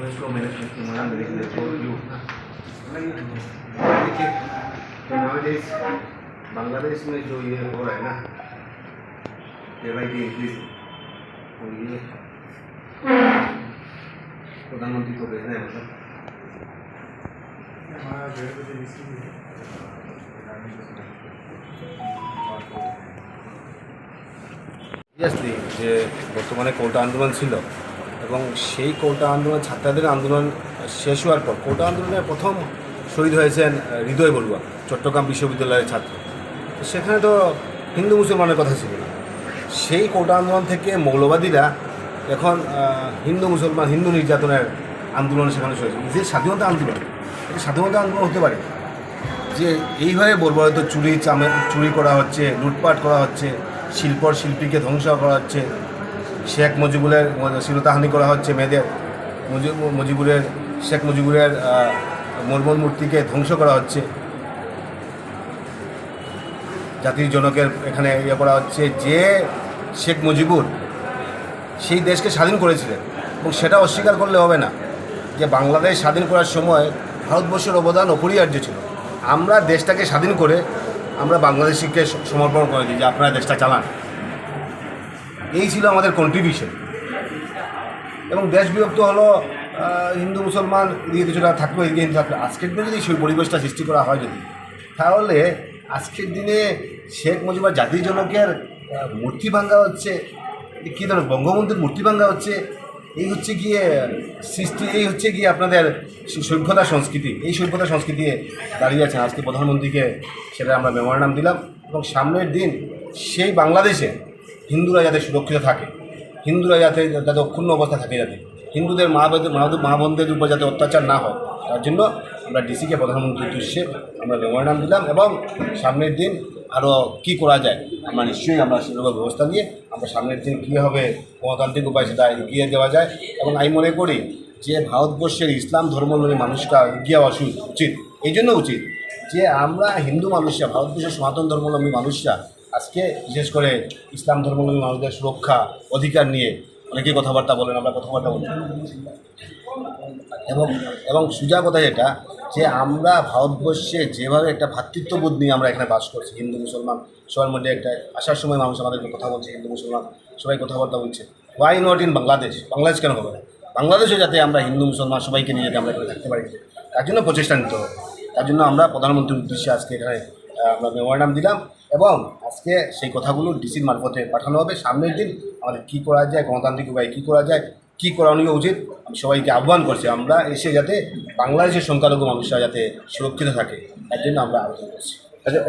मैं इसको मैंने मना मेरे लिए तो यू देखिए nowadays बांग्लादेश में जो ये हो रहा है ना डे बाई डे इंक्रीज तो ये प्रधानमंत्री को भेजना है मतलब हमारा डेढ़ बजे रिसीव সিরিয়াসলি যে বর্তমানে কোটা আন্দোলন ছিল এবং সেই কোটা আন্দোলন, ছাত্রদের আন্দোলন শেষ হওয়ার পর কোটা আন্দোলনে প্রথম শহীদ হয়েছেন হৃদয় বড়ুয়া, চট্টগ্রাম বিশ্ববিদ্যালয়ের ছাত্র। সেখানে তো হিন্দু মুসলমানের কথা ছিল না। সেই কোটা আন্দোলন থেকে মৌলবাদীরা এখন হিন্দু মুসলমান, হিন্দু নির্যাতনের আন্দোলন সেখানে চলেছে। যে স্বাধীনতা আন্দোলন স্বাধীনতা আন্দোলন হতে পারে। যে এইভাবে হয়তো চুরি, চামে, চুরি করা হচ্ছে, লুটপাট করা হচ্ছে, শিল্পর শিল্পীকে ধ্বংস করা হচ্ছে শেখ মুজিবুরের শিরতাহানি করা হচ্ছে মেয়েদের। মুজিবুরের, শেখ মুজিবুরের মর্মন মূর্তিকে ধ্বংস করা হচ্ছে। জাতির জনকের এখানে ইয়ে করা হচ্ছে যে শেখ মুজিবুর সেই দেশকে স্বাধীন করেছিলেন এবং সেটা অস্বীকার করলে হবে না যে বাংলাদেশ স্বাধীন করার সময় ভারতবর্ষের অবদান অপরিহার্য ছিল। আমরা দেশটাকে স্বাধীন করে আমরা বাংলাদেশিকে সমর্পণ করে দিই যে আপনারা দেশটা চালান। এই ছিল আমাদের কন্ট্রিবিউশন এবং দেশ বিভক্ত হলো হিন্দু, মুসলমান এদিকে কিছুটা থাকল এদিকে হিন্দু থাকল। আজকের দিনে যদি সেই পরিবেশটা সৃষ্টি করা হয় যদি, তাহলে আজকের দিনে শেখ মুজিবুর জাতির জনকের মূর্তি ভাঙ্গা হচ্ছে কী ধরনের বঙ্গবন্ধুর মূর্তি ভাঙ্গা হচ্ছে, এই হচ্ছে গিয়ে সৃষ্টি, এই হচ্ছে গিয়ে আপনাদের সভ্যতা সংস্কৃতি, এই সভ্যতা সংস্কৃতি দাঁড়িয়ে আছেন। আজকে প্রধানমন্ত্রীকে সেটা আমরা মেমোরান্ডাম দিলাম। এবং সামনের দিন সেই বাংলাদেশে হিন্দুরা যাতে সুরক্ষিত থাকে, হিন্দুরা যাতে যাতে অক্ষুণ্ণ অবস্থা থাকে যাতে, হিন্দুদের মা মা বোনদের উপর যাতে অত্যাচার না হয়, তার জন্য আমরা ডিসিকে প্রধানমন্ত্রীর উদ্দেশ্যে আমরা মেমোরান্ডাম দিলাম এবং সামনের দিন আরও কী করা যায়, আমরা নিশ্চয়ই আমরা সেরকম ব্যবস্থা নিয়ে আমরা সামনের দিন কীভাবে গণতান্ত্রিক উপায় সেটা এগিয়ে দেওয়া যায় এবং আমি মনে করি যে ভারতবর্ষের ইসলাম ধর্মাবলম্বী মানুষটা এগিয়ে আসা উচিত। এই জন্য উচিত যে আমরা হিন্দু মানুষরা, ভারতবর্ষের সনাতন ধর্মলম্বী মানুষরা আজকে বিশেষ করে ইসলাম ধর্মাবলম্বী মানুষদের সুরক্ষা অধিকার নিয়ে অনেকেই কথাবার্তা বলেন, আমরা কথাবার্তা বলি। এবং এবং সুজা কথা যেটা যে আমরা ভারতবর্ষে যেভাবে একটা ভ্রাতৃত্ববোধ নিয়ে আমরা এখানে বাস করছি, হিন্দু, মুসলমান, সবার মধ্যে একটা আসার সময় মানুষ আমাদেরকে কথা বলছে, হিন্দু, মুসলমান সবাই কথাবার্তা বলছে। Why not in Bangladesh Bangladesh কেন হবে না? বাংলাদেশে যাতে আমরা হিন্দু, মুসলমান সবাইকে নিয়ে যাতে আমরা এখানে থাকতে পারি, তার জন্য প্রচেষ্টা নিতে হবে। তার জন্য আমরা প্রধানমন্ত্রীর উদ্দেশ্যে আজকে এখানে আমরা মেমোরান্ডাম দিলাম। এবং আজকে সেই কথাগুলো ডিসির মারফতে পাঠানো হবে। সামনের দিন আমাদের কী করা যায়, গণতান্ত্রিক উপায়ে কী করা যায়, কী করণীয় উচিত, আমি সবাইকে আহ্বান করছি আমরা এসে যাতে বাংলাদেশের সংখ্যালঘু মানুষরা যাতে সুরক্ষিত থাকে, তার জন্য আমরা আবেদন করছি। আচ্ছা